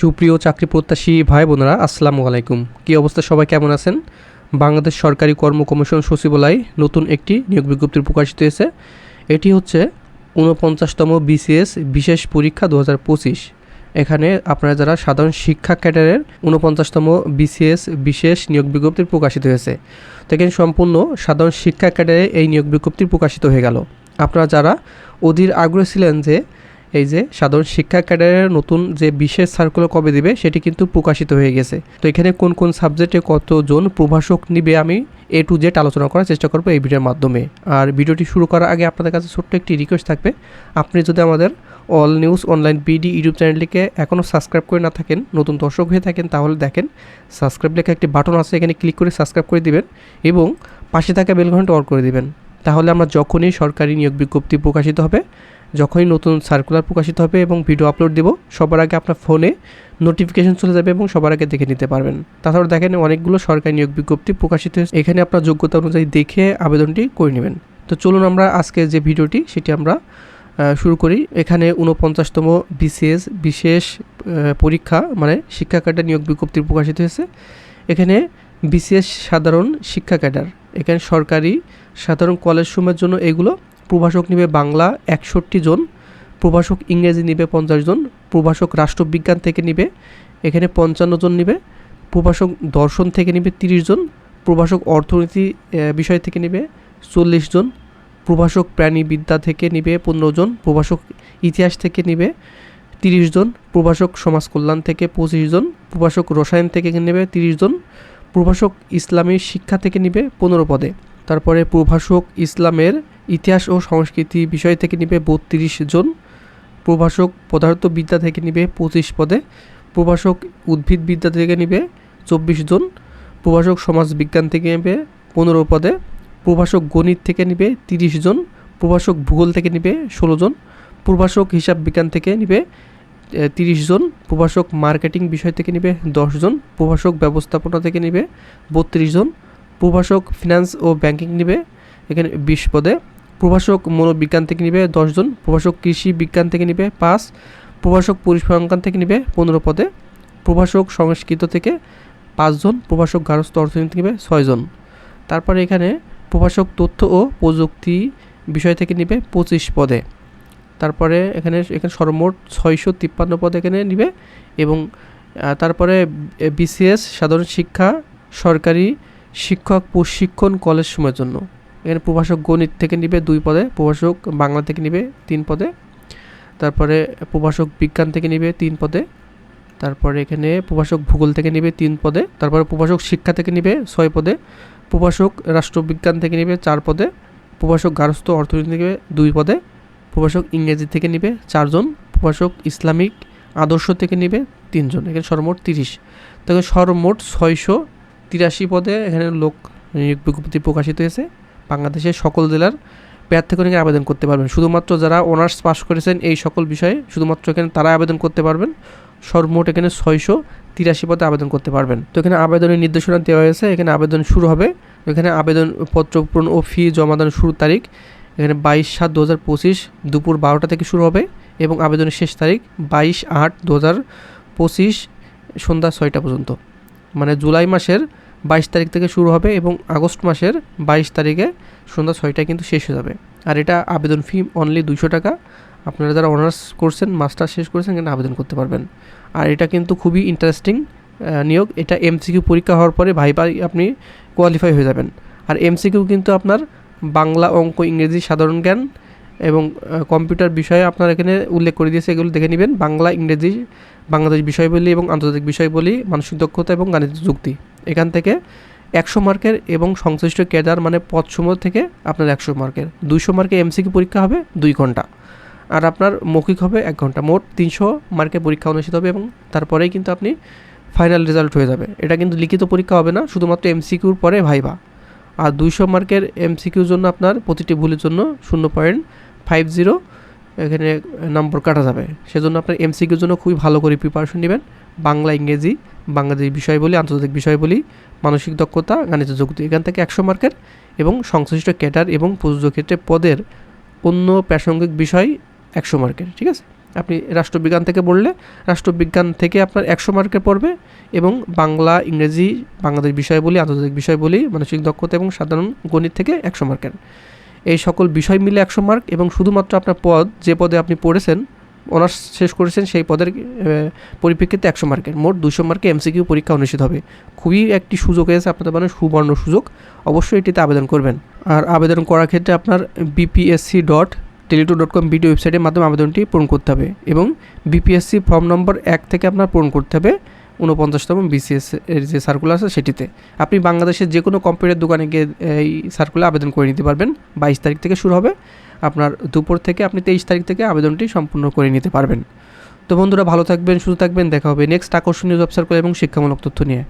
সুপ্রিয় চাকরি প্রত্যাশী ভাই বোনেরা, আসসালামু আলাইকুম। কী অবস্থা? সবাই কেমন আছেন? বাংলাদেশ সরকারি কর্ম কমিশন সচিবালয় নতুন একটি নিয়োগ বিজ্ঞপ্তি প্রকাশিত হয়েছে। এটি হচ্ছে ঊনপঞ্চাশতম বিসিএস বিশেষ পরীক্ষা দু হাজার পঁচিশ। এখানে আপনারা যারা সাধারণ শিক্ষা ক্যাডারের ঊনপঞ্চাশতম বিসিএস বিশেষ নিয়োগ বিজ্ঞপ্তি প্রকাশিত হয়েছে তো এখানে সম্পূর্ণ সাধারণ শিক্ষা ক্যাডারে এই নিয়োগ বিজ্ঞপ্তি প্রকাশিত হয়ে গেল। আপনারা যারা অধীর আগ্রহ ছিলেন যে এই যে সাধারণ শিক্ষা ক্যাডারের নতুন যে বিশেষ সার্কুলার কবে দিবে সেটি কিন্তু প্রকাশিত হয়ে গেছে। তো এখানে কোন কোন সাবজেক্টে কতজন প্রভাষক নিবে আমি এ টু জেড আলোচনা করার চেষ্টা করব এই ভিডিওর মাধ্যমে। আর ভিডিওটি শুরু করার আগে আপনাদের কাছে ছোট্ট একটি রিকোয়েস্ট থাকবে। আপনি যদি আমাদের All News Online BD YouTube চ্যানেলটিকে এখনও সাবস্ক্রাইব করে না থাকেন, নতুন দর্শক হয়ে থাকেন, তাহলে দেখেন সাবস্ক্রাইব লেখা একটি বাটন আছে, এখানে ক্লিক করে সাবস্ক্রাইব করে দিবেন এবং পাশে থাকা বেল ঘণ্টা অন করে দিবেন। তাহলে আমরা যখনই সরকারি নিয়োগ বিজ্ঞপ্তি প্রকাশিত হবে যখনই নতুন সার্কুলার প্রকাশিত হবে এবং ভিডিও আপলোড দেব, সবার আগে আপনার ফোনে নোটিফিকেশন চলে যাবে এবং সবার আগে দেখে নিতে পারবেন। তাছাড়া দেখেন অনেকগুলো সরকারি নিয়োগ বিজ্ঞপ্তি প্রকাশিত হয়েছে। এখানে আপনার যোগ্যতা অনুযায়ী দেখে আবেদনটি করে নেবেন। তো চলুন আমরা আজকে যে ভিডিওটি, সেটি আমরা শুরু করি। এখানে উনপঞ্চাশতম বিসিএস বিশেষ পরীক্ষা মানে শিক্ষা ক্যাডার নিয়োগ বিজ্ঞপ্তি প্রকাশিত হয়েছে। এখানে বিসিএস সাধারণ শিক্ষা ক্যাডার এখানে সরকারি সাধারণ কলেজ সময়ের জন্য এগুলো প্রভাষক নিবে বাংলা একষট্টি জন, প্রভাষক ইংরেজি নিবে পঞ্চাশ জন, প্রভাষক রাষ্ট্রবিজ্ঞান থেকে নিবে এখানে পঞ্চান্ন জন নিবে, প্রভাষক দর্শন থেকে নিবে তিরিশ জন, প্রভাষক অর্থনীতি বিষয় থেকে নিবে চল্লিশ জন, প্রভাষক প্রাণীবিদ্যা থেকে নিবে পনেরো জন, প্রভাষক ইতিহাস থেকে নিবে তিরিশ জন, প্রভাষক সমাজ কল্যাণ থেকে পঁচিশ জন, প্রভাষক রসায়ন থেকে নেবে তিরিশ জন, প্রভাষক ইসলামী শিক্ষা থেকে নিবে পনেরো পদে। তারপরে প্রভাষক ইসলামের ইতিহাস ও সংস্কৃতি বিষয় থেকে নিবে বত্রিশ জন। প্রভাষক পদার্থবিদ্যা থেকে নিবে পঁচিশ পদে। প্রভাষক উদ্ভিদবিদ্যা থেকে নিবে চব্বিশ জন। প্রভাষক সমাজবিজ্ঞান থেকে নেবে পনেরো পদে। প্রভাষক গণিত থেকে নিবে তিরিশ জন। প্রভাষক ভূগোল থেকে নিবে ষোলো জন। প্রভাষক হিসাব বিজ্ঞান থেকে নিবে তিরিশ জন। প্রভাষক মার্কেটিং বিষয় থেকে নিবে দশ জন। প্রভাষক ব্যবস্থাপনা থেকে নিবে বত্রিশ জন। প্রভাষক ফিনান্স ও ব্যাংকিং নিবে এখানে বিশ পদে। প্রভাষক মনোবিজ্ঞান থেকে নিবে দশজন, প্রভাষক কৃষি বিজ্ঞান থেকে নিবে পাঁচ, প্রভাষক পরিসংখ্যান থেকে নিবে পনেরো পদে, প্রভাষক সংস্কৃত থেকে পাঁচজন, প্রভাষক গারস্থ অর্থনীতি থেকে নিবে ছয়জন। তারপরে এখানে প্রভাষক তথ্য ও প্রযুক্তি বিষয় থেকে নিবে পঁচিশ পদে। তারপরে এখানে এখানে সর্বমোট ছয়শো তিপ্পান্ন পদ এখানে নিবে এবং তারপরে বিসিএস সাধারণ শিক্ষা সরকারি শিক্ষক প্রশিক্ষণ কলেজ সময়ের জন্য। এখানে প্রভাষক গণিত থেকে নিবে দুই পদে, প্রভাষক বাংলা থেকে নিবে তিন পদে, তারপরে প্রভাষক বিজ্ঞান থেকে নিবে তিন পদে, তারপরে এখানে প্রভাষক ভূগোল থেকে নিবে তিন পদে, তারপরে প্রভাষক শিক্ষা থেকে নিবে ছয় পদে, প্রভাষক রাষ্ট্রবিজ্ঞান থেকে নিবে চার পদে, প্রভাষক গার্হস্থ অর্থনীতি থেকে দুই পদে, প্রভাষক ইংরেজি থেকে নিবে চারজন, প্রভাষক ইসলামিক আদর্শ থেকে নিবে তিনজন, এখানে সর্বমোট তিরিশ। তবে সর্বমোট ছয়শো তিরাশি পদে এখানে লোক বিজ্ঞপ্তি প্রকাশিত হয়েছে। বাংলাদেশের সকল জেলার প্রার্থীগণকে আবেদন করতে পারবেন। শুধুমাত্র যারা অনার্স পাস করেছেন এই সকল বিষয়ে শুধুমাত্র এখানে তারা আবেদন করতে পারবেন। সর্বমোট এখানে ছয়শো তিরাশি পদে আবেদন করতে পারবেন। তো এখানে আবেদনের নির্দেশনা দেওয়া হয়েছে, এখানে আবেদন শুরু হবে। এখানে আবেদনপত্র পূরণ ও ফি জমা দানের শুরুর তারিখ এখানে বাইশ সাত দু হাজার পঁচিশ দুপুর বারোটা থেকে শুরু হবে এবং আবেদনের শেষ তারিখ বাইশ আট দু হাজার পঁচিশ সন্ধ্যা ছয়টা পর্যন্ত। মানে জুলাই মাসের বাইশ তারিখ থেকে শুরু হবে এবং আগস্ট মাসের বাইশ তারিখে সন্ধ্যা ছয়টায় কিন্তু শেষ হয়ে যাবে। আর এটা আবেদন ফি অনলি দুশো টাকা। আপনারা যারা অনার্স করছেন মাস্টার শেষ করেছেন এখানে আবেদন করতে পারবেন। আর এটা কিন্তু খুবই ইন্টারেস্টিং নিয়োগ। এটা এমসিকিউ পরীক্ষা হওয়ার পরে ভাই ভাই আপনি কোয়ালিফাই হয়ে যাবেন। আর এমসিকিউ কিন্তু আপনার বাংলা অঙ্ক, ইংরেজি, সাধারণ জ্ঞান এবং কম্পিউটার বিষয়ে আপনার এখানে উল্লেখ করে দিয়েছে, এগুলো দেখে নেবেন। বাংলা, ইংরেজি, বাংলাদেশ বিষয় বলি এবং আন্তর্জাতিক বিষয় বলি, মানসিক দক্ষতা এবং গাণিতিক যুক্তি। এখান থেকে একশো মার্কের এবং সংশ্লিষ্ট ক্যাডার মানে পদসমূহ থেকে আপনার একশো মার্কের। দুইশো মার্কে এমসিকিউ পরীক্ষা হবে দুই ঘণ্টা। আর আপনার মৌখিক হবে এক ঘণ্টা। মোট তিনশো মার্কের পরীক্ষা অনুষ্ঠিত হবে এবং তারপরেই কিন্তু আপনি ফাইনাল রেজাল্ট হয়ে যাবে। এটা কিন্তু লিখিত পরীক্ষা হবে না, শুধুমাত্র এমসিকিউর পরে ভাইবা। আর দুইশো মার্কের এমসিকিউর জন্য আপনার প্রতিটি ভুলের জন্য শূন্য পয়েন্ট ফাইভ জিরো এখানে নম্বর কাটা যাবে। সেজন্য আপনার এমসিকিউর জন্য খুবই ভালো করে প্রিপারেশন নেবেন। বাংলা, ইংরেজি বাংলাদেশ বিষয় বলি, আন্তর্জাতিক বিষয় বলি, মানসিক দক্ষতা গাণিত যোগ্যতা এখান থেকে একশো মার্কের এবং সংশ্লিষ্ট ক্যাটার এবং প্রযোজ্য ক্ষেত্রে পদের অন্য প্রাসঙ্গিক বিষয় একশো মার্কের, ঠিক আছে? আপনি রাষ্ট্রবিজ্ঞান থেকে পড়লে রাষ্ট্রবিজ্ঞান থেকে আপনার একশো মার্কের পড়বে এবং বাংলা, ইংরেজি, বাংলাদেশ বিষয় বলি, আন্তর্জাতিক বিষয় বলি, মানসিক দক্ষতা এবং সাধারণ গণিত থেকে একশো মার্কের। এই সকল বিষয় মিলে একশো মার্ক এবং শুধুমাত্র আপনার পদ, যে পদে আপনি পড়েছেন অনার্স শেষ করেছেন সেই পদের পরিপ্রেক্ষিতে একশো মার্কের। মোট দুশো মার্কে এমসিকিউ পরীক্ষা অনুষ্ঠিত হবে। খুবই একটি সুযোগ হয়েছে আপনাদের মানে সুবর্ণ সুযোগ। অবশ্যই এটিতে আবেদন করবেন। আর আবেদন করার ক্ষেত্রে আপনার BPSC dot teletalk dot com BD ওয়েবসাইটের মাধ্যমে আবেদনটি পূরণ করতে হবে এবং বিপিএসসি ফর্ম নম্বর এক থেকে আপনার পূরণ করতে হবে। ঊনপঞ্চাশতম বিসিএস এর যে সার্কুলার আছে সেটিতে। আপনি বাংলাদেশের যে কোনো কম্পিউটার দোকানে গিয়ে, এই সার্কুলার আবেদন করে নিতে পারবেন। বাইশ তারিখ থেকে শুরু হবে। আপনার দুপুর থেকে আপনি তেইশ তারিখ থেকে আবেদনটি সম্পূর্ণ করে নিতে পারবেন। তো বন্ধুরা, ভালো থাকবেন, সুস্থ থাকবেন। দেখা হবে নেক্সট আকর্ষণীয় জব সার্কুলার এবং শিক্ষামূলক তথ্য নিয়ে।